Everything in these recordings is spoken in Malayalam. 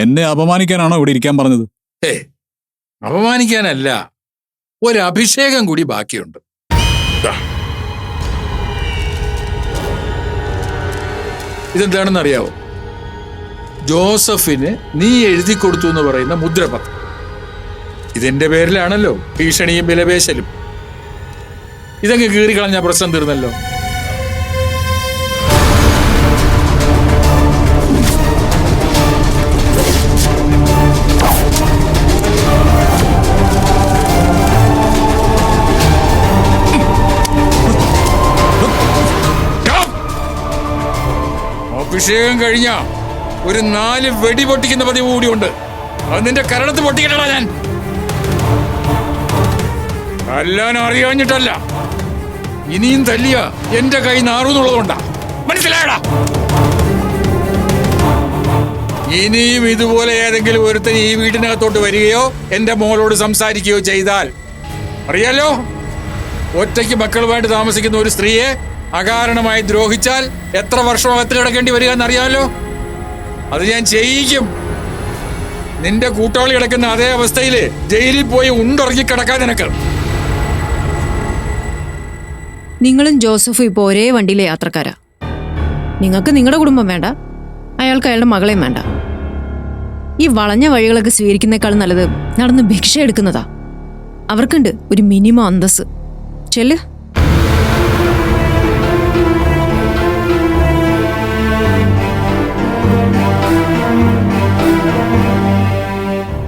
എന്നെ അപമാനിക്കാനാണോ ഇവിടെ ഇരിക്കാൻ പറഞ്ഞത്? ഏ അപമാനിക്കാനല്ല. ഒരു അഭിഷേകം കൂടി ബാക്കിയുണ്ട്. ഇതെന്താണെന്ന് അറിയാവോ ജോസഫിന് നീ എഴുതി കൊടുത്തു എന്ന് പറയുന്ന മുദ്രപത്രം. ഇതിന്റെ പേരിലാണല്ലോ ഭീഷണിയും വിലപേശലും. ഇതങ്ങ് കീറിക്കളഞ്ഞ പ്രശ്നം തീർന്നല്ലോ. അഭിഷേകം കഴിഞ്ഞ ഒരു നാല് വെടി പൊട്ടിക്കുന്ന പതിവ് കൂടിയുണ്ട്. അത് നിന്റെ കരണത്ത് പൊട്ടിക്കട്ടടാ ഞാൻ. തല്ലാൻ അറിയാഞ്ഞിട്ടല്ല. ഇനിയും തല്ലിയ എന്റെ കൈ നാറുന്നുള്ളതുകൊണ്ടാ. മനസ്സിലായടാ? ഇനിയും ഇതുപോലെ ഏതെങ്കിലും ഒരുത്തൻ ഈ വീടിനകത്തോട്ട് വരികയോ എന്റെ മോളോട് സംസാരിക്കുകയോ ചെയ്താൽ. അറിയാലോ? ഒറ്റയ്ക്ക് മക്കളുമായിട്ട് താമസിക്കുന്ന ഒരു സ്ത്രീയെ അകാരണമായി ദ്രോഹിച്ചാൽ എത്ര വർഷം അകത്ത് കിടക്കേണ്ടി വരിക എന്നറിയാമല്ലോ അത് ഞാൻ ചെയ്യിക്കും. നിന്റെ കൂട്ടാളി കിടക്കുന്ന അതേ അവസ്ഥയിൽ ജയിലിൽ പോയി ഉണ്ടിറങ്ങി കിടക്കാൻ നിനക്ക്. നിങ്ങളും ജോസഫും ഇപ്പോൾ ഒരേ വണ്ടിയിലെ യാത്രക്കാരാ. നിങ്ങൾക്ക് നിങ്ങളുടെ കുടുംബം വേണ്ട അയാൾക്ക് അയാളുടെ മകളെയും വേണ്ട. ഈ വളഞ്ഞ വഴികളൊക്കെ സ്വീകരിക്കുന്നേക്കാൾ നല്ലത് നടന്ന് ഭിക്ഷ എടുക്കുന്നതാ. അവർക്കുണ്ട് ഒരു മിനിമം അന്തസ് ചെല്ല്.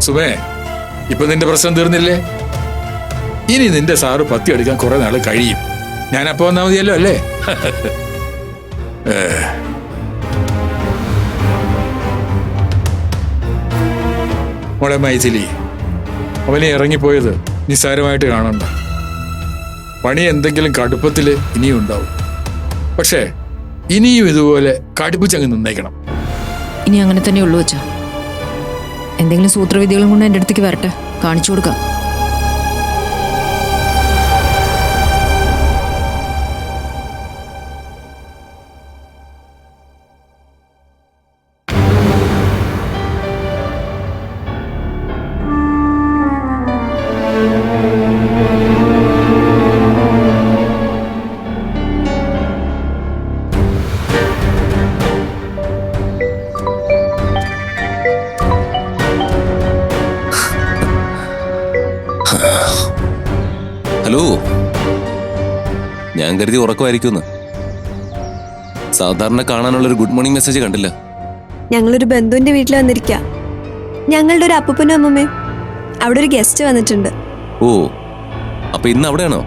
സുമേ ഇപ്പൊ നിന്റെ പ്രശ്നം തീർന്നില്ലേ? ഇനി നിന്റെ സാറ് പത്തി അടിക്കാൻ കുറെ നാൾ കഴിയും. ഞാൻ അപ്പൊ വന്നാ മതിയല്ലോ അല്ലേ. മോളെ മൈഥിലി അവനെ ഇറങ്ങിപ്പോയത് നിസ്സാരമായിട്ട് കാണണ്ട. പണി എന്തെങ്കിലും കടുപ്പത്തിൽ ഇനിയും ഉണ്ടാവും. പക്ഷേ ഇനിയും ഇതുപോലെ കടുപ്പിച്ചങ്ങ് നിന്നേക്കണം. ഇനി അങ്ങനെ തന്നെ ഉള്ളു വെച്ചാ എന്തെങ്കിലും സൂത്രവിദ്യകളും കൊണ്ട് എന്റെ അടുത്തേക്ക് വരട്ടെ. കാണിച്ചു കൊടുക്കാം. ഞാൻ കരുതി ഉറക്കമായിരിക്കുമെന്ന്. സാധാരണ കാണാനുള്ള ഒരു ഗുഡ് മോർണിംഗ് മെസ്സേജ് കണ്ടില്ല. ഞങ്ങളൊരു ബന്ധുവിന്റെ വീട്ടിൽ വന്നിരിക്ക. ഞങ്ങളുടെ ഒരു അപ്പൂപ്പനും അമ്മമ്മയും അവിടെ ഒരു ഗസ്റ്റ് വന്നിട്ടുണ്ട്. ഓ അപ്പൊ ഇന്ന് അവിടെയാണോ?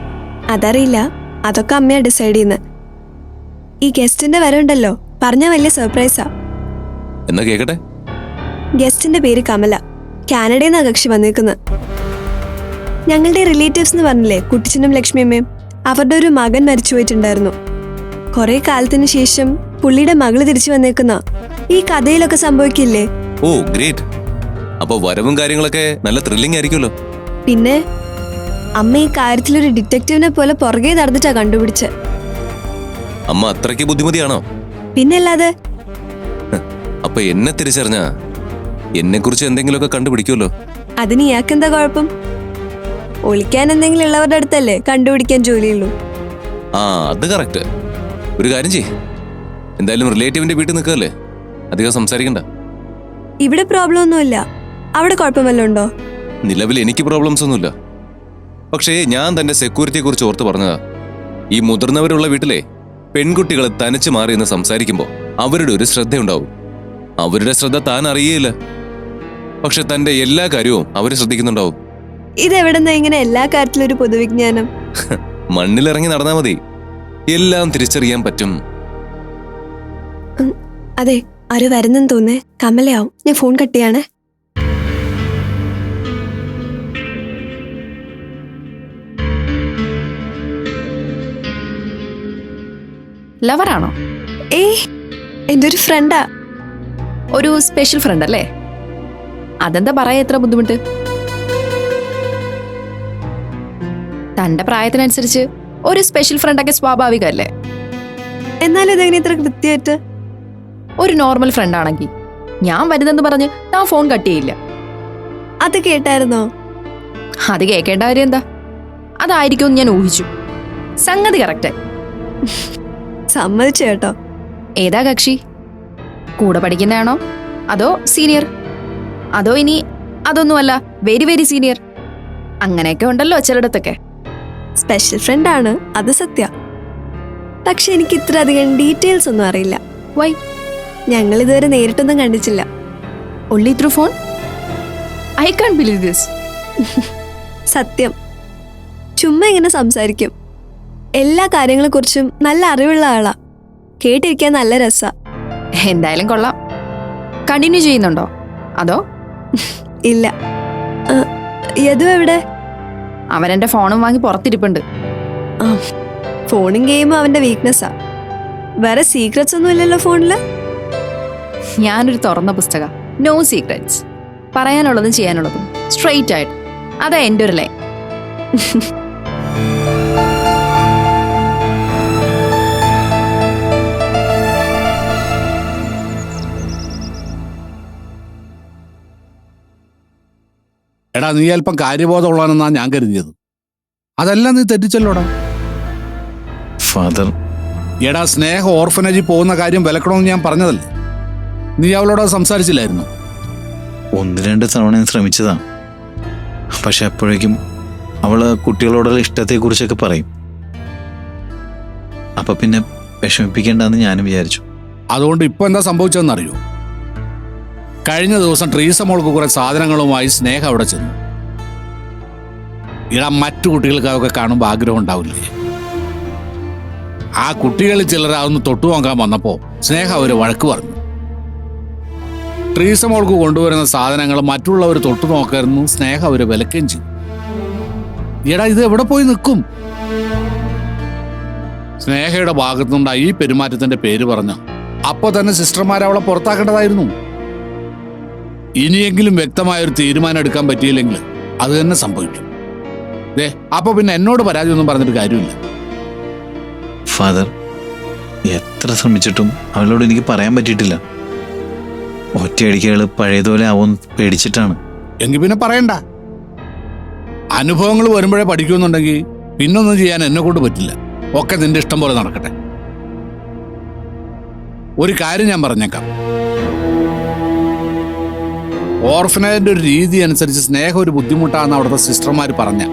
അതറിയില്ല. അതൊക്കെ അമ്മയാ ഡിസൈഡ് ചെയ്യുന്നത് ഈ ഗസ്റ്റിന്റെ വരവുണ്ടല്ലോ പറഞ്ഞ വലിയ സർപ്രൈസാ എന്നാ കേക്കട്ടെ? ഗസ്റ്റിന്റെ പേര് കമല. കാനഡയിൽ നിന്നാണ് കക്ഷി വന്നേക്കുന്നത് ഞങ്ങളുടെ റിലേറ്റീവ്സ് എന്ന് പറഞ്ഞില്ലേ കുട്ടിച്ചനും ലക്ഷ്മിയമ്മയും? അവരുടെ ഒരു മകൻ മരിച്ചു പോയിട്ടുണ്ടായിരുന്നു. കുറെ കാലത്തിന് ശേഷം പുള്ളിയുടെ മകൾ തിരിച്ചു വന്നേക്കുന്ന ഈ കഥയിലൊക്കെ സംഭവിക്കില്ലേ? ഓ ഗ്രേറ്റ്. അപ്പൊ വരവും കാര്യങ്ങളൊക്കെ നല്ല ത്രില്ലിംഗ് ആയിരിക്കുമല്ലോ. പിന്നെ അമ്മ ഈ കാര്യത്തിലൊരു ഡിറ്റക്റ്റീവിനെ പോലെ പുറകെ നടന്നിട്ടാ കണ്ടുപിടിച്ച്. അമ്മ അത്രയ്ക്ക് ബുദ്ധിമതിയാണോ? പിന്നല്ലാതെ അപ്പൊ എന്നെ തിരിച്ചറിഞ്ഞ എന്നെ കുറിച്ച് എന്തെങ്കിലുമൊക്കെ കണ്ടുപിടിക്കുമല്ലോ. അതിന് ഇയാൾക്കെന്താ കുഴപ്പം? ഒളിക്കാൻ എന്തെങ്കിലും ഉള്ളവരുടെ അടുത്തല്ലേ കണ്ടുപിടിക്കാൻ ജോലിയുള്ളൂ? ആ അത് കറക്റ്റ് ഒരു കാര്യം ചെയ് എന്തായാലും റിലേറ്റീവിന്റെ വീട്ടിൽ നിൽക്കല്ലേ? അധികം സംസാരിക്കണ്ട. ഇവിടെ പ്രോബ്ലം ഒന്നുമില്ല. അവിടെ കുഴപ്പമല്ലോ ഉണ്ടോ? നിലവിൽ എനിക്ക് പ്രോബ്ലംസ് ഒന്നുമില്ല. പക്ഷേ ഞാൻ തന്റെ സെക്യൂരിറ്റിയെ കുറിച്ച് ഓർത്ത് പറഞ്ഞതാ. ഈ മുതിർന്നവരുള്ള വീട്ടിലെ പെൺകുട്ടികൾ തനിച്ച് മാറി എന്ന് സംസാരിക്കുമ്പോൾ അവരുടെ ഒരു ശ്രദ്ധയുണ്ടാവും. അവരുടെ ശ്രദ്ധ താൻ അറിയേയില്ല. പക്ഷെ തന്റെ എല്ലാ കാര്യവും അവർ ശ്രദ്ധിക്കുന്നുണ്ടാവും. ഇതെവിടെന്നാ ഇങ്ങനെ എല്ലാ കാര്യത്തിലും ഒരു പൊതുവിജ്ഞാനം? മണ്ണിലിറങ്ങി നടന്നാ മതി. എല്ലാം തിരിച്ചറിയാൻ പറ്റും. അതെ ആര് വരുന്നെന്ന് തോന്നേ കമലയാവും. ഞാൻ ഫോൺ കട്ട് ചെയ്യാണ്. ലവറാണോ ഏ എന്റെ ഒരു ഫ്രണ്ടാ ഒരു സ്പെഷ്യൽ ഫ്രണ്ട് അല്ലേ? അതെന്താ പറയാ എത്ര ബുദ്ധിമുട്ട്? തന്റെ പ്രായത്തിനനുസരിച്ച് ഒരു സ്പെഷ്യൽ ഫ്രണ്ടൊക്കെ സ്വാഭാവികമല്ലേ? എന്നാലും ഇതെങ്ങനെ ഇത്ര കൃത്യമായിട്ട്? ഒരു നോർമൽ ഫ്രണ്ട് ആണെങ്കിൽ ഞാൻ വരുന്നെന്ന് പറഞ്ഞ് ഞാൻ ഫോൺ കട്ട് ചെയ്യില്ല. അത് കേട്ടായിരുന്നോ? അത് കേൾക്കേണ്ട കാര്യം എന്താ? അതായിരിക്കും ഞാൻ ഊഹിച്ചു. സംഗതി കറക്റ്റ് സമ്മതിച്ചു കേട്ടോ. ഏതാ കക്ഷി? കൂടെ പഠിക്കുന്നതാണോ? അതോ സീനിയർ അതോ ഇനി അതൊന്നുമല്ല വെരി വെരി സീനിയർ അങ്ങനെയൊക്കെ ഉണ്ടല്ലോ ചിലയിടത്തൊക്കെ. സ്പെഷ്യൽ ഫ്രണ്ട് ആണ്. അത് സത്യ. പക്ഷെ എനിക്ക് ഇത്ര അധികം ഡീറ്റെയിൽസ് ഒന്നും അറിയില്ല. വൈ ഞങ്ങൾ ഇതുവരെ നേരിട്ടൊന്നും കണ്ടിച്ചില്ല only through phone I can't believe this സത്യം. ചുമ്മാ ഇങ്ങനെ സംസാരിക്കും. എല്ലാ കാര്യങ്ങളെക്കുറിച്ചും നല്ല അറിവുള്ള ആളാ. കേട്ടിരിക്കാൻ നല്ല രസാ. എന്തായാലും കൊള്ളാം. കണ്ടിന്യൂ ചെയ്യുന്നുണ്ടോ? അതോ? ഇല്ല. യദു എവിടെ? അവൻ എന്റെ ഫോണും വാങ്ങി പുറത്തിരിപ്പുണ്ട്. ഫോണും ഗെയിമും അവന്റെ വീക്ക്നെസ്സാ. വേറെ സീക്രറ്റ്സ് ഒന്നും ഇല്ലല്ലോ ഫോണിൽ? ഞാനൊരു തുറന്ന പുസ്തക. നോ സീക്രറ്റ്സ് പറയാനുള്ളതും ചെയ്യാനുള്ളതും. സ്ട്രെയിറ്റ് ആയിട്ട്. അതാ എന്റെ ഒരു ലൈൻ എടാ നീ അല്പം കാര്യബോധമുള്ളവനെന്നാ ഞാൻ കരുതിയത്. അതെല്ലാം നീ തെറ്റിച്ചല്ലോടാ. ഫാദർ. എടാ സ്നേഹ ഓർഫനേജിൽ പോകുന്ന കാര്യം വിലക്കണമെന്ന് ഞാൻ പറഞ്ഞതല്ലേ? നീ അവളോട് സംസാരിച്ചില്ലായിരുന്നു? ഒന്ന് രണ്ട് തവണ ഞാൻ ശ്രമിച്ചതാ. പക്ഷെ അപ്പോഴേക്കും അവൾ കുട്ടികളോടുള്ള ഇഷ്ടത്തെക്കുറിച്ചൊക്കെ പറയും. അപ്പൊ പിന്നെ വിഷമിപ്പിക്കേണ്ടെന്ന് ഞാനും വിചാരിച്ചു. അതുകൊണ്ട് ഇപ്പൊ എന്താ സംഭവിച്ചതെന്ന് അറിയോ കഴിഞ്ഞ ദിവസം ട്രീസ മോൾക്ക് കുറെ സാധനങ്ങളുമായി സ്നേഹ അവിടെ ചെന്നു. ഇട മറ്റു കുട്ടികൾക്ക് അതൊക്കെ കാണുമ്പോൾ ആഗ്രഹം ഉണ്ടാവില്ലേ? ആ കുട്ടികളിൽ ചിലർ അതൊന്ന് തൊട്ടു വാങ്ങാൻ വന്നപ്പോ സ്നേഹ അവർ വഴക്ക് പറഞ്ഞു. ട്രീസ മോൾക്ക് കൊണ്ടുവരുന്ന സാധനങ്ങൾ മറ്റുള്ളവർ തൊട്ടു നോക്കരുന്നു സ്നേഹ അവർ വിലക്കുകയും ചെയ്തു. എടാ ഇത് എവിടെ പോയി നിൽക്കും? സ്നേഹയുടെ ഭാഗത്തുനിന്നുണ്ടായി ഈ പെരുമാറ്റത്തിന്റെ പേര് പറഞ്ഞ അപ്പൊ തന്നെ സിസ്റ്റർമാർ അവളെ പുറത്താക്കേണ്ടതായിരുന്നു. ഇനിയെങ്കിലും വ്യക്തമായൊരു തീരുമാനം എടുക്കാൻ പറ്റിയില്ലെങ്കിൽ അത് തന്നെ സംഭവിക്കും. ദേ അപ്പൊ പിന്നെ എന്നോട് പരാതി ഒന്നും പറഞ്ഞിട്ട് കാര്യമില്ല. ഫാദർ എത്ര ശ്രമിച്ചിട്ടും അവളോട് എനിക്ക് പറയാൻ പറ്റിയിട്ടില്ല. ഒറ്റയടിക്ക് അയാൾ പഴയതുപോലെ ആവും പേടിച്ചിട്ടാണ്. എങ്കിൽ പിന്നെ പറയണ്ട. അനുഭവങ്ങൾ വരുമ്പോഴേ പഠിക്കുമെന്നുണ്ടെങ്കിൽ പിന്നൊന്നും ചെയ്യാൻ എന്നെ കൊണ്ട് പറ്റില്ല. ഒക്കെ നിന്റെ ഇഷ്ടം പോലെ നടക്കട്ടെ. ഒരു കാര്യം ഞാൻ പറഞ്ഞേക്കാം. ഓർഫനേജിന്റെ ഒരു രീതി അനുസരിച്ച് സ്നേഹം ഒരു ബുദ്ധിമുട്ടാണെന്ന് അവിടുത്തെ സിസ്റ്റർമാർ പറഞ്ഞ.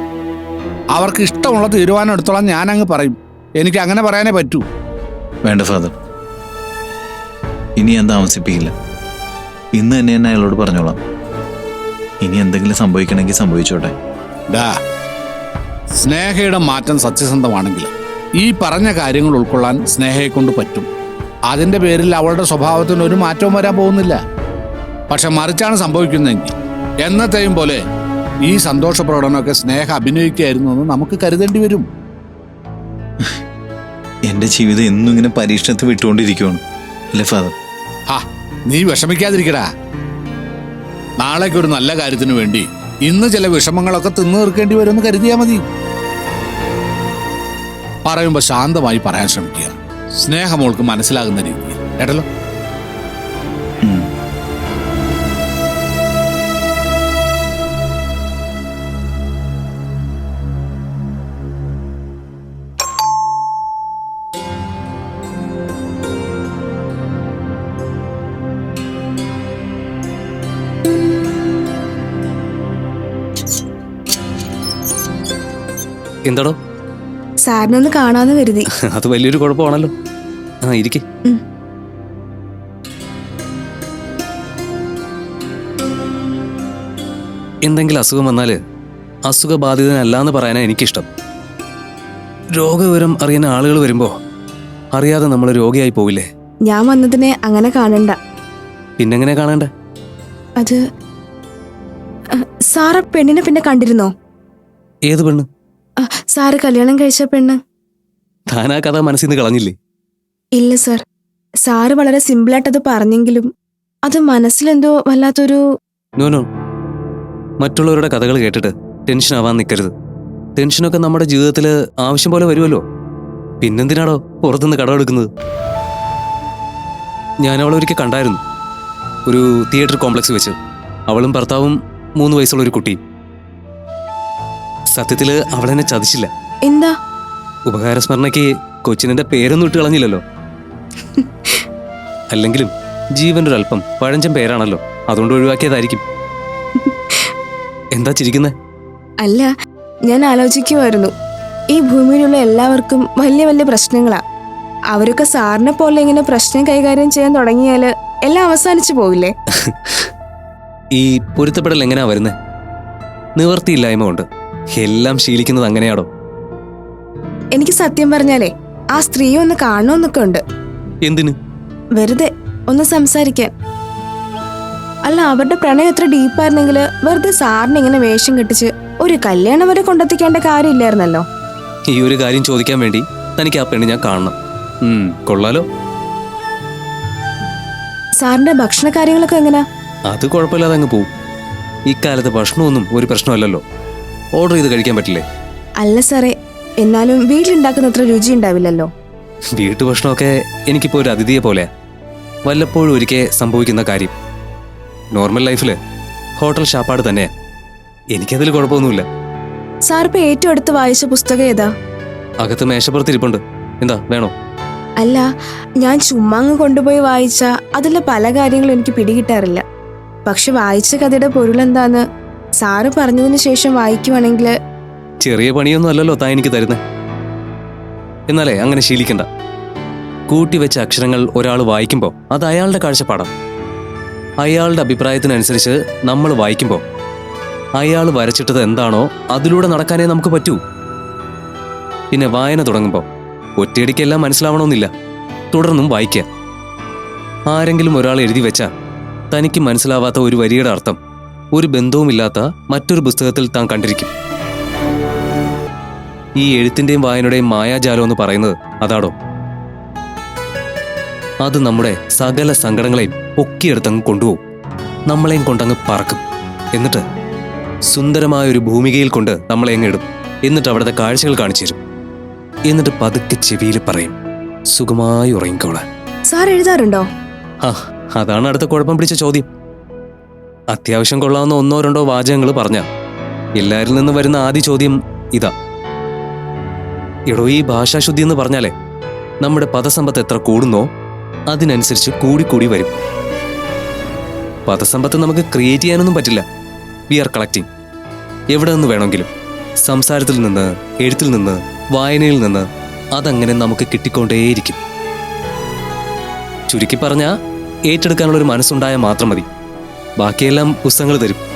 അവർക്ക് ഇഷ്ടമുള്ള തീരുമാനം എടുത്തോളാം ഞാൻ അങ്ങ് പറയും. എനിക്ക് അങ്ങനെ പറയാനേ പറ്റൂ. വേണ്ട ഫാദർ. ഇനി എന്താ താമസിപ്പിക്കില്ല. ഇന്ന് തന്നെ ഞാൻ അയാളോട് പറഞ്ഞോളാം. ഇനി എന്തെങ്കിലും സംഭവിക്കണമെങ്കിൽ സംഭവിച്ചോട്ടെ. ഡാ സ്നേഹയുടെ മാറ്റം സത്യസന്ധമാണെങ്കിൽ ഈ പറഞ്ഞ കാര്യങ്ങൾ ഉൾക്കൊള്ളാൻ സ്നേഹയെ കൊണ്ട് പറ്റും. അതിന്റെ പേരിൽ അവളുടെ സ്വഭാവത്തിന് ഒരു മാറ്റവും വരാൻ പോകുന്നില്ല. പക്ഷെ മറിച്ചാണ് സംഭവിക്കുന്നതെങ്കിൽ. എന്നത്തെയും പോലെ ഈ സന്തോഷ പ്രകടനമൊക്കെ സ്നേഹ അഭിനയിക്കുകയായിരുന്നു എന്ന് നമുക്ക് കരുതേണ്ടി വരും. എന്റെ ജീവിതം എന്നും ഇങ്ങനെ പരീക്ഷണത്തിൽ വിട്ടുകൊണ്ടിരിക്കുകയാണ് അല്ലേ ഫാദർ? ആ നീ വിഷമിക്കാതിരിക്കടാ. നാളേക്ക് ഒരു നല്ല കാര്യത്തിന് വേണ്ടി ഇന്ന് ചില വിഷമങ്ങളൊക്കെ തിന്നു തീർക്കേണ്ടി വരുമെന്ന് കരുതിയാ മതി. പറയുമ്പോൾ ശാന്തമായി പറയാൻ ശ്രമിക്കുക. സ്നേഹമോൾക്ക് മനസ്സിലാകുന്ന രീതിയിൽ. കേട്ടല്ലോ? എന്താടോ? സാറിനൊന്ന് കാണാന്ന് കരുതി. അത് വലിയൊരു കുഴപ്പമാണല്ലോ. ആ ഇരിക്കെ. എന്തെങ്കിലും അസുഖം വന്നാൽ അസുഖബാധിതനല്ല എന്ന് പറയാനാ എനിക്കിഷ്ടം. രോഗവിവരം അറിയുന്ന ആളുകൾ വരുമ്പോ അറിയാതെ നമ്മൾ രോഗിയായി പോവില്ലേ? ഞാൻ വന്നതിനെ അങ്ങനെ കാണണ്ട. പിന്നെങ്ങനെ കാണണ്ട? അത് സാറ പെണ്ണിനെ പിന്നെ കണ്ടിരുന്നോ? ഏത് പെണ്ണ്? സാറ് കല്യാണം കഴിച്ച പെണ്ണ്. താൻ ആ കഥ മനസ്സിൽ നിന്ന് കളഞ്ഞില്ലേ? ഇല്ല സർ. സാറ് വളരെ സിമ്പിളായിട്ടത് പറഞ്ഞെങ്കിലും അത് മനസ്സിലെന്തോ വല്ലാത്തൊരു നോ നോ. മറ്റുള്ളവരുടെ കഥകൾ കേട്ടിട്ട് ടെൻഷൻ ആവാൻ നിൽക്കരുത് ടെൻഷനൊക്കെ നമ്മുടെ ജീവിതത്തിൽ ആവശ്യം പോലെ വരുമല്ലോ. പിന്നെന്തിനാണോ പുറത്തുനിന്ന് കടമെടുക്കുന്നത് ഞാൻ അവളെ ഒരിക്കൽ കണ്ടായിരുന്നു. ഒരു തിയേറ്റർ കോംപ്ലക്സ് വെച്ച്. അവളും ഭർത്താവും മൂന്ന് വയസ്സുള്ള ഒരു കുട്ടി. സത്യത്തിൽ അവളെന്നെ ചതിച്ചില്ല. എന്താ? ഉപകാരസ്മരണയ്ക്ക് കൊച്ചിനെ പേരൊന്നും ഇട്ട് കളഞ്ഞില്ലല്ലോ. അല്ലെങ്കിലും ജീവന്റെ ഒരു അല്പം പഴഞ്ചൻ പേരാണല്ലോ അതുകൊണ്ട് ഒഴിവാക്കിയതായിരിക്കും. എന്താ ചിരിക്കുന്നേ? അല്ല ഞാൻ ആലോചിക്കുമായിരുന്നു ഈ ഭൂമിയിലുള്ള എല്ലാവർക്കും വലിയ വലിയ പ്രശ്നങ്ങളാ. അവരൊക്കെ സാറിനെ പോലെ ഇങ്ങനെ പ്രശ്നം കൈകാര്യം ചെയ്യാൻ തുടങ്ങിയാൽ എല്ലാം അവസാനിച്ചു പോവില്ലേ? ഈ പൊരുത്തപ്പെടൽ എങ്ങനെയാ വരുന്നത് നിവർത്തിയില്ലായ്മ കൊണ്ട്. എല്ലാം ശീലിക്കുന്നത് അങ്ങനെയാടോ? എനിക്ക് സത്യം പറഞ്ഞാലേ ആ സ്ത്രീയെ ഒന്ന് കാണണമെന്നൊക്കെ ഉണ്ട്. എന്തിന്? വെറുതെ ഒന്ന് സംസാരിക്കാൻ. അല്ല അവരുടെ പ്രണയം എത്ര ഡീപ്പായിരുന്നെങ്കിൽ വെറുതെ സാറിന് ഇങ്ങനെ വേഷം കെട്ടിച്ച് ഒരു കല്യാണം വരെ കൊണ്ടെത്തിക്കേണ്ട കാര്യമില്ലായിരുന്നല്ലോ. ഈ ഒരു കാര്യം ചോദിക്കാൻ വേണ്ടി തനിക്ക് ആ പെണ്ണ് ഞാൻ കാണണം. ഉം, കൊള്ളാലോ. സാറിന്റെ ഭക്ഷണ കാര്യങ്ങളൊക്കെ എങ്ങനെയാ അത് കുഴപ്പമില്ലാതെ അങ്ങ് പോവും. ഇക്കാലത്ത് ഭക്ഷണമൊന്നും ഒരു പ്രശ്നമല്ലല്ലോ. ഓർഡർ ചെയ്ത് കഴിക്കാൻ പറ്റില്ലേ? അല്ല സാറേ എന്നാലും വീട്ടിലുണ്ടാക്കുന്ന അത്ര രുചി ഉണ്ടാവില്ലല്ലോ. വീട്ടു ഭക്ഷണമൊക്കെ എനിക്കിപ്പോൾ ഒരു അതിഥിയെ പോലെ. വല്ലപ്പോഴും ഒരിക്കൽ സംഭവിക്കുന്ന കാര്യം. നോർമൽ ലൈഫിൽ ഹോട്ടൽ ഷാപ്പാട് തന്നെ. എനിക്കതിൽ കുഴപ്പമൊന്നുമില്ല. സാർ ഇപ്പൊ ഏറ്റവും അടുത്ത് വായിച്ച പുസ്തകം ഏതാ? അകത്ത് മേശപ്പുറത്തിരിപ്പുണ്ട് എന്താ വേണോ? അല്ല ഞാൻ ചുമ്മാ അങ്ങ് കൊണ്ടുപോയി വായിച്ച അതിലെ പല കാര്യങ്ങളും എനിക്ക് പിടികിട്ടാറില്ല. പക്ഷെ വായിച്ച കഥയുടെ പൊരുളെന്താന്ന് സാറ് പറഞ്ഞതിന് ശേഷം വായിക്കുവാണെങ്കിൽ ചെറിയ പണിയൊന്നും അല്ലല്ലോ താൻ എനിക്ക് തരുന്നേ. എന്നാലേ അങ്ങനെ ശീലിക്കണ്ട. കൂട്ടിവെച്ച അക്ഷരങ്ങൾ ഒരാൾ വായിക്കുമ്പോൾ അത് അയാളുടെ കാഴ്ചപ്പാടാണ് അയാളുടെ അഭിപ്രായത്തിനനുസരിച്ച് നമ്മൾ വായിക്കുമ്പോൾ അയാൾ വരച്ചിട്ടത് എന്താണോ അതിലൂടെ നടക്കാനേ നമുക്ക് പറ്റൂ. പിന്നെ വായന തുടങ്ങുമ്പോൾ ഒറ്റയടിക്കെല്ലാം മനസ്സിലാവണമെന്നില്ല. തുടർന്നും വായിക്കുക ആരെങ്കിലും ഒരാൾ എഴുതി വെച്ചാൽ തനിക്ക് മനസ്സിലാവാത്ത ഒരു വരിയുടെ അർത്ഥം ഒരു ബന്ധവുമില്ലാത്ത മറ്റൊരു പുസ്തകത്തിൽ താൻ കണ്ടിരിക്കും. ഈ എഴുത്തിന്റെയും വായനയുടെയും മായാജാലം എന്ന് പറയുന്നത് അതാടോ? അത് നമ്മുടെ സകല സങ്കടങ്ങളെയും ഒക്കിയെടുത്തങ്ങ് കൊണ്ടുപോകും നമ്മളെയും കൊണ്ടങ്ങ് പറക്കും. എന്നിട്ട് സുന്ദരമായ ഒരു ഭൂമികയിൽ കൊണ്ട് നമ്മളെ അങ്ങ് ഇടും. എന്നിട്ട് അവിടുത്തെ കാഴ്ചകൾ കാണിച്ചു തരും. എന്നിട്ട് പതുക്കെ ചെവിയിൽ പറയും. സുഖമായി ഉറങ്ങിക്കോളാൻ. സാർ എഴുതാറുണ്ടോ? ആ അതാണ് അടുത്ത കുഴപ്പം പിടിച്ച ചോദ്യം. അത്യാവശ്യം കൊള്ളാവുന്ന ഒന്നോ രണ്ടോ വാചകങ്ങൾ പറഞ്ഞ. എല്ലാരിൽ നിന്ന് വരുന്ന ആദ്യ ചോദ്യം ഇതാ. എടോ ഈ ഭാഷാശുദ്ധി എന്ന് പറഞ്ഞാലേ നമ്മുടെ പദസമ്പത്ത് എത്ര കൂടുന്നോ അതിനനുസരിച്ച് കൂടിക്കൂടി വരും. പദസമ്പത്ത് നമുക്ക് ക്രിയേറ്റ് ചെയ്യാനൊന്നും പറ്റില്ല. വി ആർ കളക്ടിങ് എവിടെ നിന്ന് വേണമെങ്കിലും. സംസാരത്തിൽ നിന്ന് എഴുത്തിൽ നിന്ന് വായനയിൽ നിന്ന് അതങ്ങനെ നമുക്ക് കിട്ടിക്കൊണ്ടേയിരിക്കും. ചുരുക്കി പറഞ്ഞാൽ ഏറ്റെടുക്കാനുള്ളൊരു മനസ്സുണ്ടായാൽ മാത്രം മതി. ബാക്കിയെല്ലാം പുസ്തകങ്ങൾ തരും.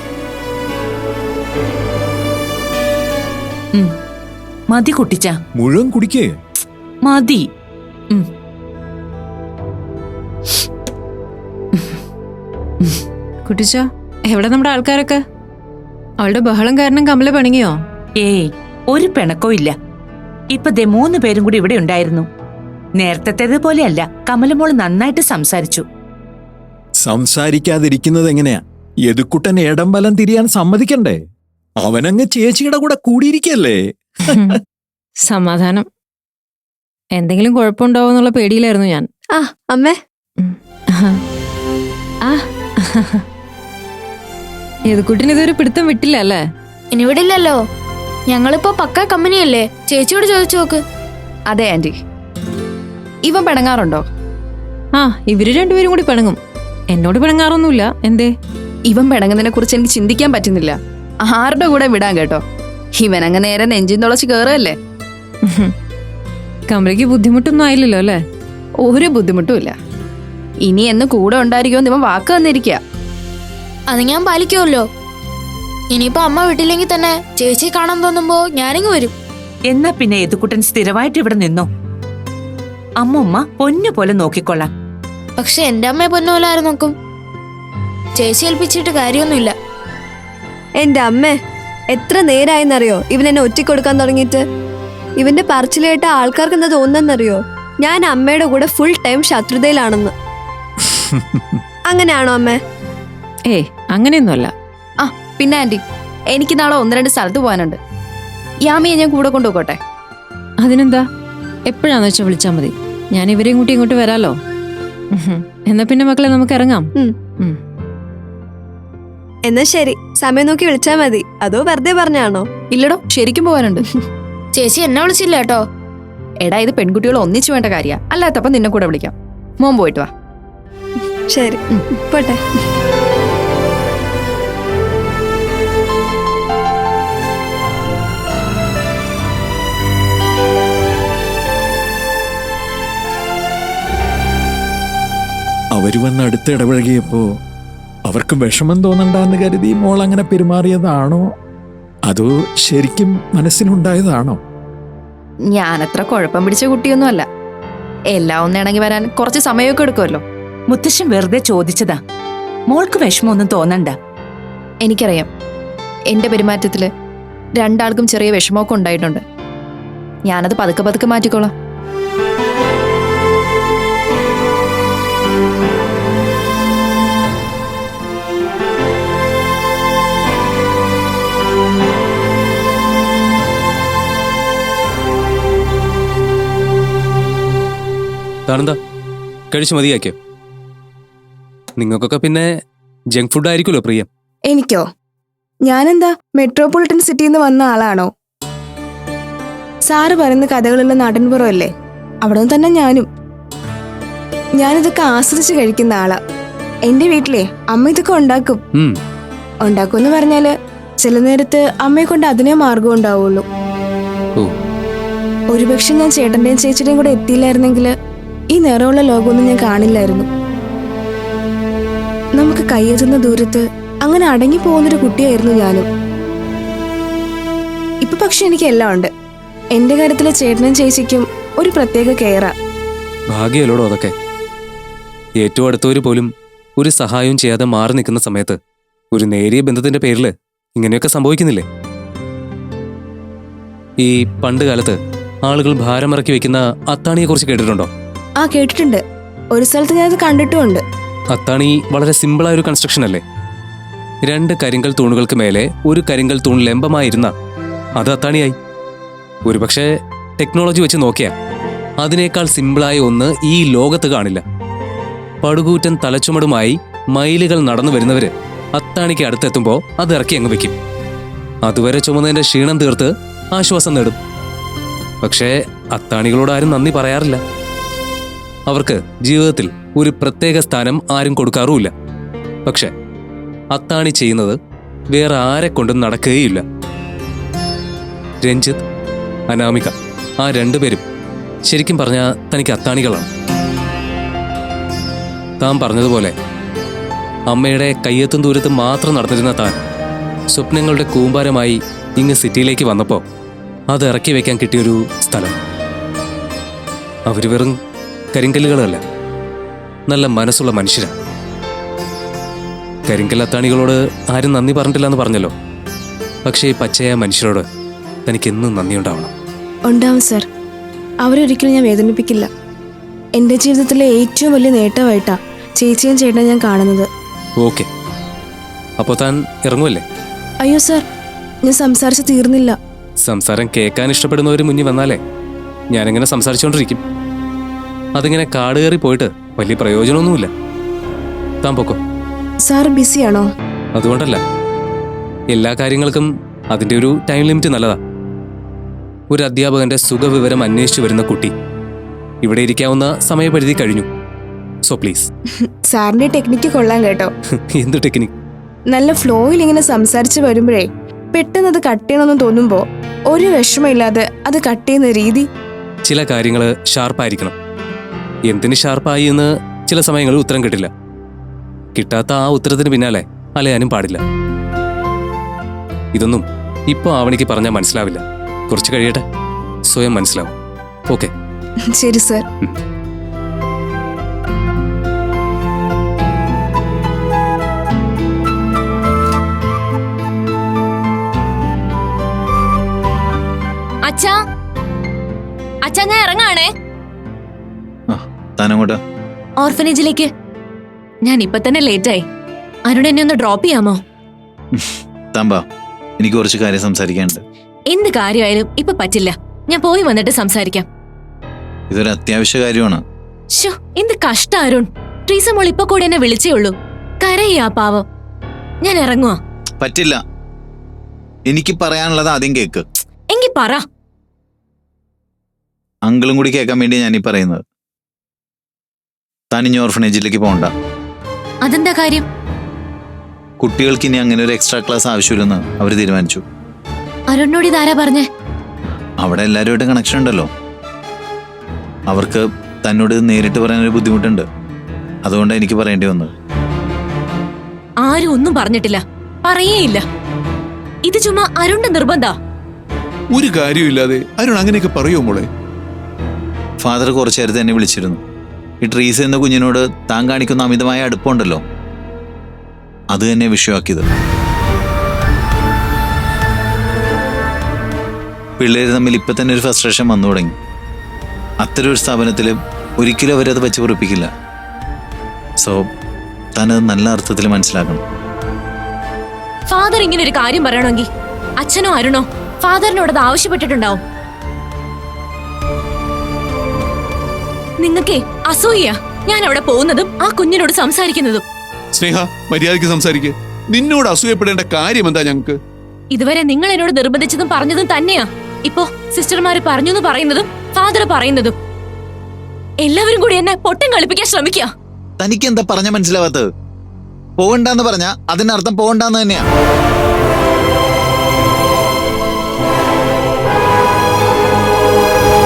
മതി കുട്ടിച്ച. മുഴുവൻ കുടിക്കേ. മതി. കുട്ടിച്ച എവിടെ നമ്മുടെ ആൾക്കാരൊക്കെ? അവളുടെ ബഹളം കാരണം കമല പണിങ്ങിയോ? ഏയ് ഒരു പിണക്കോ ഇല്ല. ഇപ്പൊ ദേ മൂന്ന് പേരും കൂടി ഇവിടെ ഉണ്ടായിരുന്നു. നേരത്തെ പോലെയല്ല കമലമോൾ നന്നായിട്ട് സംസാരിച്ചു. സംസാരിക്കാതിരിക്കുന്നത് എങ്ങനെയാ? യദുക്കുട്ടൻ ഏടംബലം തിരിയാൻ സമ്മതിക്കണ്ടേ? അവനങ്ങ് ചേച്ചിയുടെ കൂടെ കൂടിയിരിക്കല്ലേ? സമാധാനം. എന്തെങ്കിലും കുഴപ്പമുണ്ടാവോ എന്നുള്ള പേടിയിലായിരുന്നു ഞാൻ. ആ അമ്മേ. ആ. ഏതുക്കുട്ടിന് ഇതൊരു പിടുത്തം വിട്ടില്ല അല്ലേ? ഇനി വിടില്ലല്ലോ. ഞങ്ങളിപ്പോ പക്ക കമ്പനിയല്ലേ? ചേച്ചിയോട് ചോദിച്ചു നോക്ക്. അതെ ആന്റി. ഇവൻ പിണങ്ങാറുണ്ടോ? ആ ഇവർ രണ്ടുപേരും കൂടി പിണങ്ങും. എന്നോട് പിണങ്ങാറൊന്നുമില്ല. എന്തേ? ഇവൻ പിണങ്ങുന്നതിനെ കുറിച്ച് എനിക്ക് ചിന്തിക്കാൻ പറ്റുന്നില്ല. ആരുടെ കൂടെ വിടാൻ കേട്ടോ? ഇവൻ അങ്ങ് നേരെ നെഞ്ചിൻ തുളച്ച് കയറല്ലേ കമലയ്ക്ക് ബുദ്ധിമുട്ടൊന്നും ആയില്ലല്ലോ അല്ലേ? ഒരു ബുദ്ധിമുട്ടുമില്ല ഇനി എന്ന് കൂടെ ഉണ്ടായിരിക്കുമെന്ന് ഇവൻ വാക്ക് തന്നിരിക്കുക അത് ഞാൻ പാലിക്കുമല്ലോ. ഇനിയിപ്പോ അമ്മ വിട്ടില്ലെങ്കിൽ തന്നെ ചേച്ചി കാണാൻ തോന്നുമ്പോ ഞാനിങ്ങ് വരും. എന്നാ പിന്നെ എതുക്കുട്ടൻ സ്ഥിരമായിട്ട് ഇവിടെ നിന്നോ? അമ്മുമ്മ പൊന്നു പോലെ നോക്കിക്കൊള്ളാം. പക്ഷെ എന്റെ അമ്മയെ പൊന്നുപോലെ ആരും നോക്കും? ചേച്ചി ഏൽപ്പിച്ചിട്ട് കാര്യമൊന്നുമില്ല. എന്റെ അമ്മേ എത്ര നേരായെന്നറിയോ? ഇവൻ എന്നെ ഒറ്റിക്കൊടുക്കാൻ തുടങ്ങിയിട്ട്. ഇവന്റെ പറച്ചിൽ കേട്ട ആൾക്കാർക്ക് എന്താ തോന്നുന്നറിയോ ഞാൻ അമ്മയുടെ കൂടെ ഫുൾ ടൈം ശത്രുതയിലാണെന്ന്. അങ്ങനെയാണോ അമ്മേ? ഏ അങ്ങനെയൊന്നുമല്ല. ആ പിന്നെ ആന്റി എനിക്ക് നാളെ ഒന്ന് രണ്ട് സ്ഥലത്ത് പോകാനുണ്ട്. യാമിയെ ഞാൻ കൂടെ കൊണ്ടുപോകട്ടെ അതിനെന്താ? എപ്പോഴാന്ന് വെച്ചാൽ വിളിച്ചാൽ മതി. ഞാൻ ഇവരെയും കൂട്ടി ഇങ്ങോട്ട് വരാലോ. എന്നാ പിന്നെ മക്കളെ നമുക്ക് ഇറങ്ങാം. എന്നാ ശരി. സമയം നോക്കി വിളിച്ചാ മതി. അതോ വെറുതെ പറഞ്ഞാണോ? ഇല്ലടോ ശരിക്കും പോകാനുണ്ട്. ചേച്ചി എന്നെ വിളിച്ചില്ല കേട്ടോ. എടാ ഇത് പെൺകുട്ടികൾ ഒന്നിച്ചു വേണ്ട കാര്യ. അല്ലാത്തപ്പം നിന്നെ കൂടെ വിളിക്കാം. മോൻ പോയിട്ട് വാ. ശരി. പോട്ടെ. വന്ന് അടുത്ത് ഇടപഴകിയപ്പോ അവർക്ക് വിഷമം തോന്നണ്ടെന്ന് കരുതി മോൾ അങ്ങനെ പെരുമാറിയതാണോ? അതോ ശരിക്കും മനസ്സിലുണ്ടായതാണോ? ഞാനത്ര കുഴപ്പം പിടിച്ച കുട്ടിയൊന്നുമല്ല. എല്ലാം ഒന്ന് ഇണങ്ങി വരാൻ കുറച്ച് സമയമൊക്കെ എടുക്കുമല്ലോ. മുത്തശ്ശൻ വെറുതെ ചോദിച്ചതാ. മോൾക്ക് വിഷമമൊന്നും തോന്നണ്ട. എനിക്കറിയാം. എന്റെ പെരുമാറ്റത്തിൽ രണ്ടാൾക്കും ചെറിയ വിഷമമൊക്കെ ഉണ്ടായിട്ടുണ്ട്. ഞാനത് പതുക്കെ പതുക്കെ മാറ്റിക്കോളാം. താനെന്താ കഴിച്ചു മതിയാക്കിയോ? നിങ്ങൾക്കൊക്കെ പിന്നെ ജങ്ക് ഫുഡ് ആയിരിക്കുമല്ലോ പ്രിയം. എനിക്കോ? ഞാനെന്താ മെട്രോപൊളിറ്റൻ സിറ്റിയിൽ നിന്ന് വന്ന ആളാണോ? സാറ് പറയുന്ന കഥകളുള്ള നാടൻപുറമല്ലേ? അവിടെ നിന്ന് തന്നെ ഞാനും. ഞാനിതൊക്കെ ആസ്വദിച്ച് കഴിക്കുന്ന ആളാ. എന്റെ വീട്ടിലെ അമ്മ ഇതൊക്കെ ഉണ്ടാക്കും. ഉണ്ടാക്കും ഉണ്ടാക്കുമെന്ന് പറഞ്ഞാൽ ചില നേരത്ത് അമ്മയെ കൊണ്ട് അതിനേ മാർഗം ഉണ്ടാവുള്ളൂ. ഒരുപക്ഷെ ഞാൻ ചേട്ടന്റെയും ചേച്ചിയുടെയും കൂടെ എത്തിയില്ലായിരുന്നെങ്കിൽ ഈ നിറമുള്ള ലോകമൊന്നും ഞാൻ കാണില്ലായിരുന്നു. നമുക്ക് കയ്യേറ്റുന്ന ദൂരത്ത് അങ്ങനെ അടങ്ങി പോകുന്നൊരു കുട്ടിയായിരുന്നു ഞാനും. ഇപ്പൊ പക്ഷെ എനിക്ക് എല്ലാം ഉണ്ട്. എന്റെ കാര്യത്തിലെ ചേട്ടനും ചേച്ചിക്കും ഒരു പ്രത്യേക കെയറാ. ഭാഗ്യമല്ലോടോ അതൊക്കെ. ഏറ്റവും അടുത്തവര് പോലും ഒരു സഹായവും ചെയ്യാതെ മാറി നിൽക്കുന്ന സമയത്ത് ഒരു നേരിയ ബന്ധത്തിന്റെ പേരിൽ ഇങ്ങനെയൊക്കെ സംഭവിക്കുന്നില്ലേ? ഈ പണ്ട് കാലത്ത് ആളുകൾ ഭാരമിറക്കി വെക്കുന്ന അത്താണിയെ കുറിച്ച് കേട്ടിട്ടുണ്ടോ? ആ കേട്ടിട്ടുണ്ട്. ഒരു സ്ഥലത്ത് ഞാനത് കണ്ടിട്ടുമുണ്ട്. അത്താണി വളരെ സിമ്പിളായ ഒരു കൺസ്ട്രക്ഷൻ അല്ലേ? രണ്ട് കരിങ്കൽ തൂണുകൾക്ക് മേലെ ഒരു കരിങ്കൽ തൂൺ ലംബമായിരുന്ന അത് അത്താണിയായി. ഒരുപക്ഷെ ടെക്നോളജി വെച്ച് നോക്കിയാൽ അതിനേക്കാൾ സിമ്പിളായ ഒന്ന് ഈ ലോകത്ത് കാണില്ല. പടുകൂറ്റൻ തലച്ചുമടുമായി മൈലുകൾ നടന്നു വരുന്നവര് അത്താണിക്ക് അടുത്തെത്തുമ്പോൾ അത് ഇറക്കി അങ്ങ് വെക്കും. അതുവരെ ചുമന്നതിന്റെ ക്ഷീണം തീർത്ത് ആശ്വാസം നേടും. പക്ഷേ അത്താണികളോട് ആരും നന്ദി പറയാറില്ല. അവർക്ക് ജീവിതത്തിൽ ഒരു പ്രത്യേക സ്ഥാനം ആരും കൊടുക്കാറുമില്ല. പക്ഷെ അത്താണി ചെയ്യുന്നത് വേറെ ആരെ കൊണ്ടും നടക്കുകയില്ല. രഞ്ജിത്ത് അനാമിക ആ രണ്ടുപേരും ശരിക്കും പറഞ്ഞാൽ തനിക്ക് അത്താണികളാണ്. താൻ പറഞ്ഞതുപോലെ അമ്മയുടെ കയ്യെത്തും ദൂരത്ത് മാത്രം നടന്നിരുന്ന താൻ സ്വപ്നങ്ങളുടെ കൂമ്പാരമായി ഇങ്ങ് സിറ്റിയിലേക്ക് വന്നപ്പോൾ അത് ഇറക്കി വെക്കാൻ കിട്ടിയൊരു സ്ഥലം. അവർ വെറും കരിങ്കല്ലുകളല്ല. നല്ല മനസ്സുള്ള മനുഷ്യരാണ് കരിങ്കല്ലത്താണികളോട് ആരും നന്ദി പറഞ്ഞിട്ടില്ല എന്ന് പറഞ്ഞല്ലോ. പക്ഷേ ഈ പച്ചയായ മനുഷ്യരോട് തനിക്ക് എന്നും നന്ദിയുണ്ടാവണം. ഉണ്ടാവും സർ. അവരൊരിക്കലും ഞാൻ വേദനിപ്പിക്കില്ല. എന്റെ ജീവിതത്തിലെ ഏറ്റവും വലിയ നേട്ടമായിട്ടാ ചേച്ചിയും ചേട്ടനും ഞാൻ കാണുന്നത്. ഓക്കെ. അപ്പോൾ താൻ ഇറങ്ങുമല്ലേ അയ്യോ സർ ഞാൻ സംസാരിച്ച് തീർന്നില്ല. സംസാരം കേൾക്കാൻ ഇഷ്ടപ്പെടുന്നവർ മുന്നിൽ വന്നാലേ ഞാനിങ്ങനെ സംസാരിച്ചുകൊണ്ടിരിക്കും അതിങ്ങനെ കാട് കയറി പോയിട്ട് വലിയ പ്രയോജനമൊന്നുമില്ല. താൻ പൊക്കോ? സാർ ബിസിയാണോ? അതുകൊണ്ടല്ല. എല്ലാ കാര്യങ്ങൾക്കും അതിന്റെ ഒരു ടൈം ലിമിറ്റ് നല്ലതാ. ഒരു അധ്യാപകന്റെ സുഖവിവരം അന്വേഷിച്ചു വരുന്ന കുട്ടി ഇവിടെ ഇരിക്കാവുന്ന സമയപരിധി കഴിഞ്ഞു. സോ പ്ലീസ് സാറിന്റെ ടെക്നിക്ക് കൊള്ളാം കേട്ടോ. എന്ത് ടെക്നിക് നല്ല ഫ്ലോയിൽ ഇങ്ങനെ സംസാരിച്ച് വരുമ്പോഴേ പെട്ടെന്ന് അത് കട്ട് ചെയ്യണമെന്ന് തോന്നുമ്പോൾ ഒരു വിഷമമില്ലാതെ അത് കട്ട് ചെയ്യുന്ന രീതി. ചില കാര്യങ്ങൾ ഷാർപ്പായിരിക്കണം എന്തിന് ഷാർപ്പായി എന്ന് ചില സമയങ്ങളിൽ ഉത്തരം കിട്ടില്ല. കിട്ടാത്ത ആ ഉത്തരത്തിന് പിന്നാലെ അലയാനും പാടില്ല. ഇതൊന്നും ഇപ്പോൾ ആവണിക്ക് പറഞ്ഞാൽ മനസ്സിലാവില്ല. കുറച്ച് കഴിയട്ടെ. സ്വയം മനസ്സിലാവും. ഓക്കെ. ശരി സർ. അച്ഛാ. അച്ഛാ ഞാൻ ഇറങ്ങാണേ. താനങ്ങോട്ടാ ഓർഫനേജിലേക്ക്. ഞാൻ ഇപ്പൊ തന്നെ ലേറ്റായി. അരുൺ എന്നെ ഒന്ന് ഡ്രോപ്പ് ചെയ്യാമോ? താമ്പാ എനിക്ക് കുറച്ച് കാര്യം സംസാരിക്കാനുണ്ട്. എന്ത് കാര്യമായാലും ഇപ്പൊ പറ്റില്ല. ഞാൻ പോയി വന്നിട്ട് സംസാരിക്കാം. ഇതൊരു അത്യാവശ്യ കാര്യമാണ്. ഷോ എന്ത് കഷ്ട അരുൺ. ട്രീസ മോൾ ഇപ്പൊ കൂടെ എന്നെ വിളിച്ചേ ഉള്ളൂ. കരയാ പാവം. ഞാൻ ഇറങ്ങുവാ. പറ്റില്ല. എനിക്ക് പറയാനുള്ളത് ആദ്യം കേക്ക്. എങ്കി പറ. അങ്കിളും കൂടി കേൾക്കാൻ വേണ്ടി ഞാൻ ഈ പറയുന്നത്. താൻ ഓർഫണേജിലേക്ക് ഓർഫനേജിലേക്ക് പോകണ്ട അതെന്താ കാര്യം? കുട്ടികൾക്ക് ഇനി അങ്ങനെ ഒരു എക്സ്ട്രാ ക്ലാസ് ആവശ്യമില്ലെന്ന് അവർ തീരുമാനിച്ചു. അരുണിനോട് ഇതാരാ പറഞ്ഞേ? അവിടെ എല്ലാവരുമായിട്ട് കണക്ഷൻ ഉണ്ടല്ലോ. അവർക്ക് തന്നോട് നേരിട്ട് പറയാനൊരു ബുദ്ധിമുട്ടുണ്ട്. അതുകൊണ്ടാണ് എനിക്ക് പറയേണ്ടി വന്നത്. ആരും ഒന്നും പറഞ്ഞിട്ടില്ല. പറയേയില്ല ഇത് ചുമ്മാ അരുണിന്റെ നിർബന്ധ? ഒരു കാര്യമില്ലാതെ അരുൺ അങ്ങനെയൊക്കെ പറയോ മോളെ? ഫാദർ കുറച്ചു നേരത്തെ എന്നെ വിളിച്ചിരുന്നു. ഈ ട്രീസ് എന്ന കുഞ്ഞിനോട് താൻ കാണിക്കുന്ന അമിതമായ അടുപ്പമുണ്ടല്ലോ. അത് തന്നെ വിഷയമാക്കിയത്. പിള്ളേർ തമ്മിൽ ഇപ്പൊ തന്നെ ഒരു ഫ്രസ്ട്രേഷൻ വന്നു തുടങ്ങി. അത്തരം ഒരു സ്ഥാപനത്തിൽ ഒരിക്കലും അവരത് വെച്ച് പൊറിപ്പിക്കില്ല. സോ താനത് നല്ല അർത്ഥത്തിൽ മനസ്സിലാക്കണം. ഫാദർ ഇങ്ങനെ ഒരു കാര്യം പറയണമെങ്കിൽ അച്ഛനോ അരുണോ ഫാദറിനോട് അത് ആവശ്യപ്പെട്ടിട്ടുണ്ടാവും. നിങ്ങൾക്കേ അസൂയ ഞാൻ അവിടെ പോകുന്നതും ആ കുഞ്ഞിനോട് സംസാരിക്കുന്നതും. സ്നേഹ മര്യാദയ്ക്ക് സംസാരിക്കുക നിന്നോട് അസൂയപ്പെടേണ്ട കാര്യം എന്താ ഞങ്ങക്ക്? ഇതുവരെ നിങ്ങൾ എന്നോട് നിർബന്ധിച്ചതും പറഞ്ഞതും തന്നെയാ. ഇപ്പോ സിസ്റ്റർമാര് പറഞ്ഞു എന്ന് പറയുന്നതും ഫാദർ പറയുന്നതും. എല്ലാവരും കൂടി എന്നെ പൊട്ടം കളിപ്പിക്കാൻ ശ്രമിക്കുക തനിക്ക് എന്താ പറഞ്ഞ മനസ്സിലാവാത്തത്? പോകണ്ടെന്ന് പറഞ്ഞാ അതിനർത്ഥം പോകണ്ടെന്ന് തന്നെയാ.